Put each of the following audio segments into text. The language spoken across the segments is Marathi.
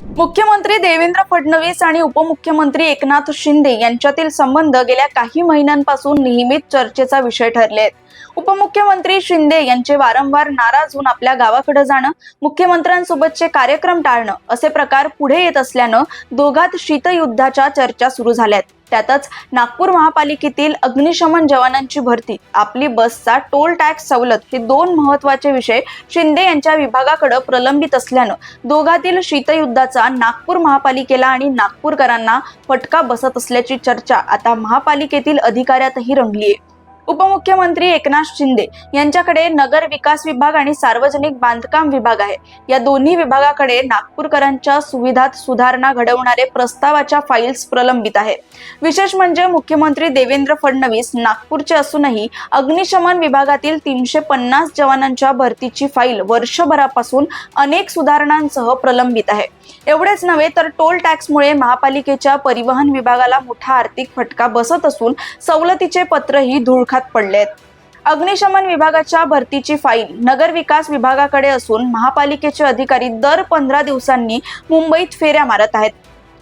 मुख्यमंत्री देवेंद्र फडणवीस आणि उपमुख्यमंत्री एकनाथ शिंदे यांच्यातील संबंध गेल्या काही महिन्यांपासून नेहमीच चर्चेचा विषय ठरले आहेत उपमुख्यमंत्री शिंदे यांचे वारंवार नाराज होऊन आपल्या गावाकडे जाणं मुख्यमंत्र्यांसोबतचे कार्यक्रम टाळणं असे प्रकार पुढे येत असल्यानं दोघात शीतयुद्धाच्या चर्चा सुरू झाल्यात. त्यातच नागपूर महापालिकेतील अग्निशमन जवानांची भरती आपली बसचा टोल टॅक्स सवलत हे दोन महत्त्वाचे विषय शिंदे यांच्या विभागाकडे प्रलंबित असल्यानं दोघातील शीतयुद्धाचा नागपूर महापालिकेला आणि नागपूरकरांना फटका बसत असल्याची चर्चा आता महापालिकेतील अधिकाऱ्यातही रंगली आहे उपमुख्यमंत्री एकनाथ शिंदे यांच्याकडे नगर विकास विभाग आणि सार्वजनिक बांधकाम विभाग आहे. या दोन्ही विभागाकडे नागपूरकरांच्या सुविधात सुधारणा घडवणारे प्रस्तावाच्या फाईल्स प्रलंबित आहे. विशेष म्हणजे मुख्यमंत्री देवेंद्र फडणवीस नागपूरचे असूनही अग्निशमन विभागातील तीनशे पन्नास जवानांच्या भरतीची फाईल वर्षभरापासून अनेक सुधारणांसह प्रलंबित आहे. एवढेच नव्हे तर टोल टॅक्समुळे महापालिकेच्या परिवहन विभागाला मोठा आर्थिक फटका बसत असून सवलतीचे पत्रही धुळखा पडले आहेत अग्निशमन विभागाच्या भरतीची फाईल नगर विकास विभागाकडे असून महापालिकेचे अधिकारी दर पंधरा दिवसांनी मुंबईत फेऱ्या मारत आहेत.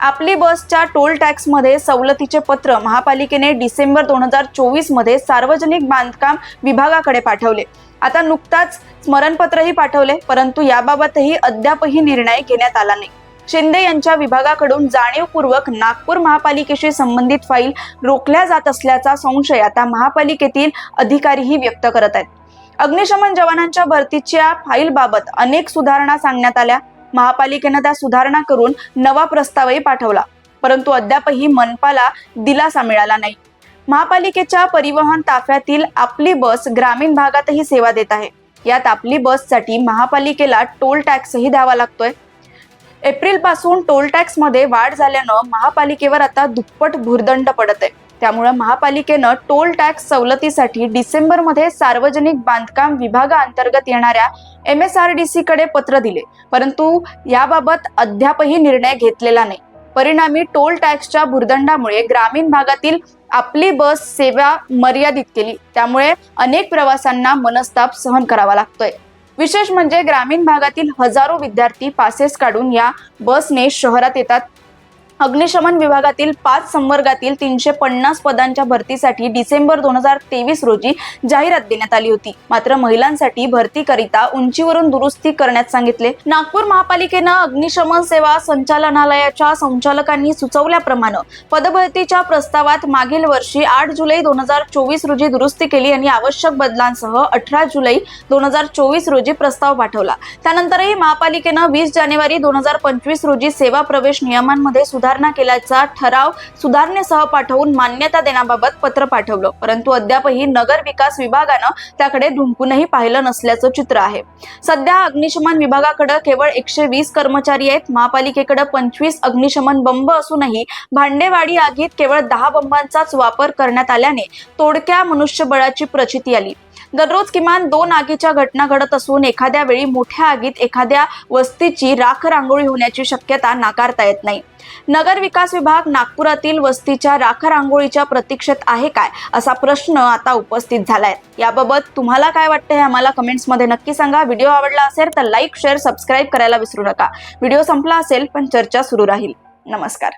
आपली बसच्या टोल टॅक्समध्ये सवलतीचे पत्र महापालिकेने डिसेंबर दोन हजार चोवीसमध्ये सार्वजनिक बांधकाम विभागाकडे पाठवले. आता नुकताच स्मरणपत्रही पाठवले परंतु याबाबतही अद्यापही निर्णय घेण्यात आला नाही. शिंदे यांच्या विभागाकडून जाणीवपूर्वक नागपूर महापालिकेशी संबंधित फाईल रोखल्या जात असल्याचा संशय आता महापालिकेतील अधिकारीही व्यक्त करत आहेत. अग्निशमन जवानांच्या भरतीच्या फाईलबाबत अनेक सुधारणा सांगण्यात आल्या. महापालिकेनं त्या सुधारणा करून नवा प्रस्तावही पाठवला. परंतु अद्यापही मनपाला दिलासा मिळाला नाही. महापालिकेच्या परिवहन ताफ्यातील आपली बस ग्रामीण भागातही सेवा देत आहे. यात आपली बससाठी महापालिकेला टोल टॅक्सही द्यावा लागतोय. एप्रिलपासून टोल टॅक्समध्ये वाढ झाल्यानं महापालिकेवर आता दुप्पट भुर्दंड पडत आहे. त्यामुळे महापालिकेनं टोल टॅक्स सवलतीसाठी डिसेंबरमध्ये सार्वजनिक बांधकाम विभागाअंतर्गत येणाऱ्या एम एस आर डी सीकडे पत्र दिले. परंतु याबाबत अद्यापही निर्णय घेतलेला नाही. परिणामी टोल टॅक्सच्या भुर्दंडामुळे ग्रामीण भागातील आपली बस सेवा मर्यादित केली. त्यामुळे अनेक प्रवाशांना मनस्ताप सहन करावा लागतोय. विशेष म्हणजे ग्रामीण भागातील हजारो विद्यार्थी पासेस काढून या बसने शहरात येतात. अग्निशमन विभागातील पाच संवर्गातील तीनशे पन्नास पदांच्या भरतीसाठी डिसेंबर दोन हजार तेवीस रोजी जाहिरात देण्यात आली होती. मात्र महिलांसाठी भरतीकरिता उंचीवरून दुरुस्ती करण्यात सांगितले. नागपूर महापालिकेनं अग्निशमन सेवा संचालनालयाच्या संचालकांनी सुचवल्याप्रमाणे पदभरतीच्या प्रस्तावात मागील वर्षी आठ जुलै दोन हजार चोवीस रोजी दुरुस्ती केली आणि आवश्यक बदलांसह अठरा जुलै दोन हजार चोवीस रोजी प्रस्ताव पाठवला. त्यानंतरही महापालिकेनं वीस जानेवारी दोन हजार पंचवीस रोजी सेवा प्रवेश नियमांमध्ये सुधारणा सुधारणा केल्याचा ठराव सुधारणेसह पाठवून मान्यता देण्याबाबत पत्र पाठवलं. परंतु अद्यापही नगर विकास विभागानं त्याकडे धुमकूनही पाहिलं नसल्याचं चित्र आहे. सध्या अग्निशमन विभागाकडे केवळ एकशे वीस कर्मचारी आहेत. महापालिकेकडे पंचवीस अग्निशमन बंब असूनही भांडेवाडी आगीत केवळ दहा बंबांचाच वापर करण्यात आल्याने तोडक्या मनुष्यबळाची प्रचिती आली. दररोज किमान दोन आगीच्या घटना घडत असून एखाद्या वेळी मोठ्या आगीत एखाद्या वस्तीची राख रांगोळी होण्याची शक्यता नाकारता येत नाही. नगर विकास विभाग नागपुरातील वस्तीच्या राख रांगोळीच्या प्रतीक्षेत आहे काय असा प्रश्न आता उपस्थित झालाय. याबाबत तुम्हाला काय वाटतं हे आम्हाला कमेंट्समध्ये नक्की सांगा. व्हिडिओ आवडला असेल तर लाईक शेअर सबस्क्राईब करायला विसरू नका. व्हिडिओ संपला असेल पण चर्चा सुरू राहील. नमस्कार.